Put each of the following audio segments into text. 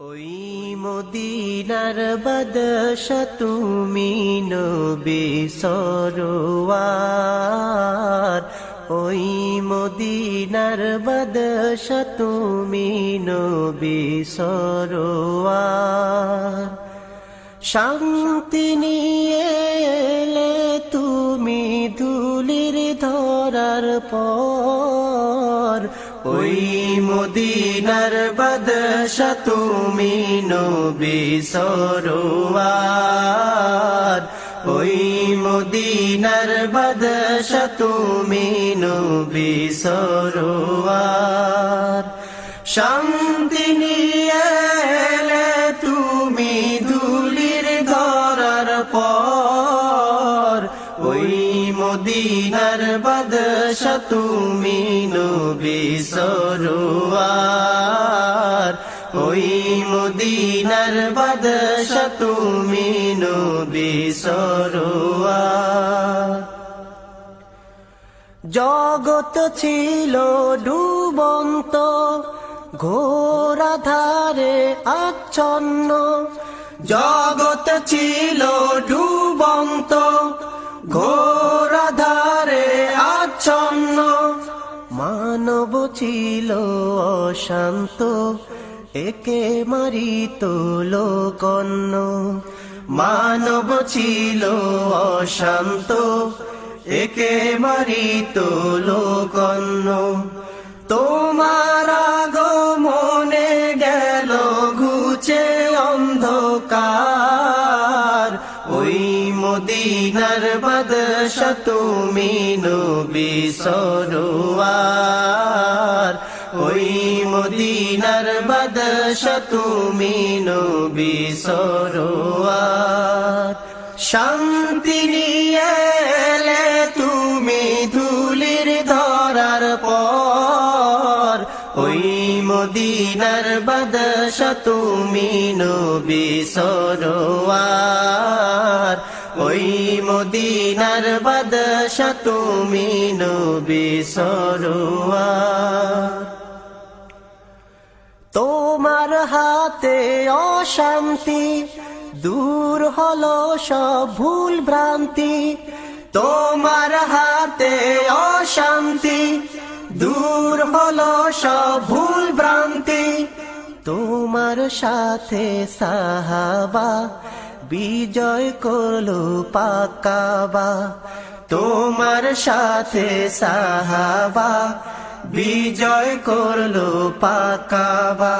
ওই মদিনার বাদশা তুমি নবী সরোয়ার। ওই মদিনার বাদশা তুমি নবী সরোয়ার। শান্তি নিয়ে তুমি ধুলির ধরার পর ওই মদিনার বাদশা তুমি নবী সরোয়ার। ওই মদিনার বাদশা তুমি নবী সরোয়ার। শান্তি মদিনার বাদশা তুমি নবী সরোয়ার। ওই মদিনার বাদশা তুমি নবী জগত ছিল ডুবন্ত ঘোরাধারে আচ্ছন্ন। জগত ছিল ডুবন্ত ঘোরাধারে আচ্ছন্ন। মানব ছিল অশান্ত, একে মারিত লোকন্ন মানব ছিল অশান্ত, একে মারিত লোকন্ন তোমার মনে গেল ঘুচে মদিনার বাদশা তুমি নবী সরোয়ার। ওই মদিনার বাদশা তুমি নবী সরোয়ার। শান্তি নিয়ে তুমি ধুলির ধরার পর। ওই মদিনার বাদশা তুমি নবী সরোয়ার। ওই মদিনার বাদশা তুমি নবী তোমার হাতে অশান্তি দূর হলো সব ভুল ভ্রান্তি। তোমার হাতে অশান্তি দূর হলো সব ভুল ভ্রান্তি। তোমার সাথে সাহাবা বিজয় করল পাকাবা তোমার সাথে সাহাবা। বিজয় করল পাকাবা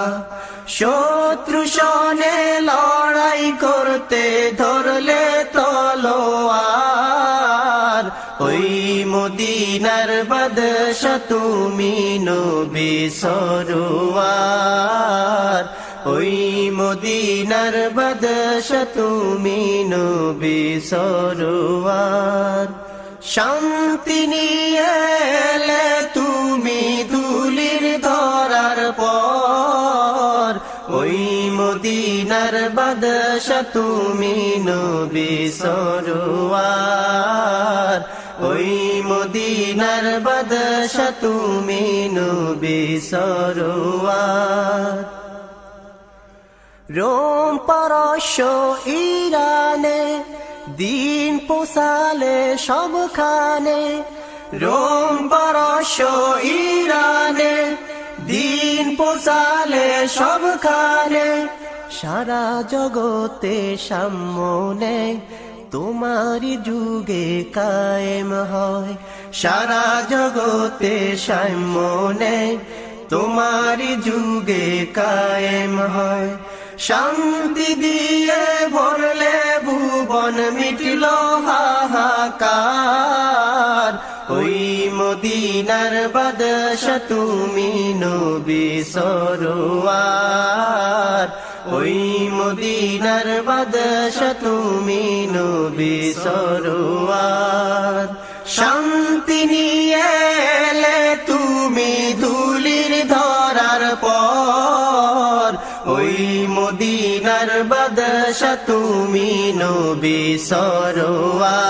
শত্রু সনে লড়াই করতে ধরলে তলোয়ার। ওই মদিনার বাদশা তুমি নবী সরোয়ার। ওই মদিনার বাদশা তুমি নবী সরোয়ার। শান্তি নিয়ে তুমি ধুলির ধরার পর। ওই মদিনার বাদশা তুমি নবী সরোয়ার। ওই মদিনার বাদশা তুমি নবী সরোয়ার। রোম পরশ ইরানে, দিন পোষালে সবখানে। রোম পরশ ইরানে, দিন পোষালে সবখানে। সারা জগতে সামনে তোমারি যুগে কায়েম হয়। সারা জগতে সামনে তোমারি যুগে কায়েম হয়। শান্তি দিয়ে ভরলে ভুবন মিটল হাহাকার। ওই মদিনার বাদশা তুমি নবী সরোয়ার। ওই মদিনার বাদশা তুমি নবী সরোয়ার। শান্তি নিয়ে ওই মদিনার বাদশা তুমি নবী সরোয়ার।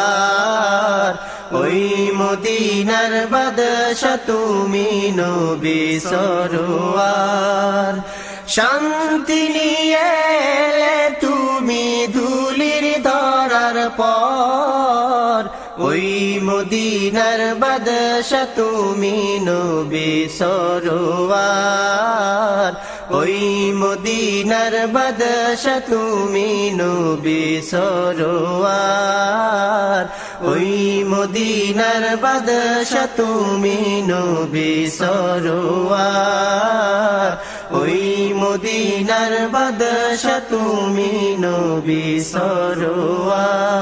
ওই মদিনার বাদশা তুমি নবী সরোয়ার। শান্তি নিয়ে তুমি ধুলির ধরার পর। ওই মদিনার বাদশা তুমি নবী সরোয়ার। ওই মদিনার বাদশা তুমি নবী সরোয়ার। ওই মদিনার বাদশা তুমি নবী সরোয়ার। ওই মদিনার বাদশা তুমি নবী সরোয়ার।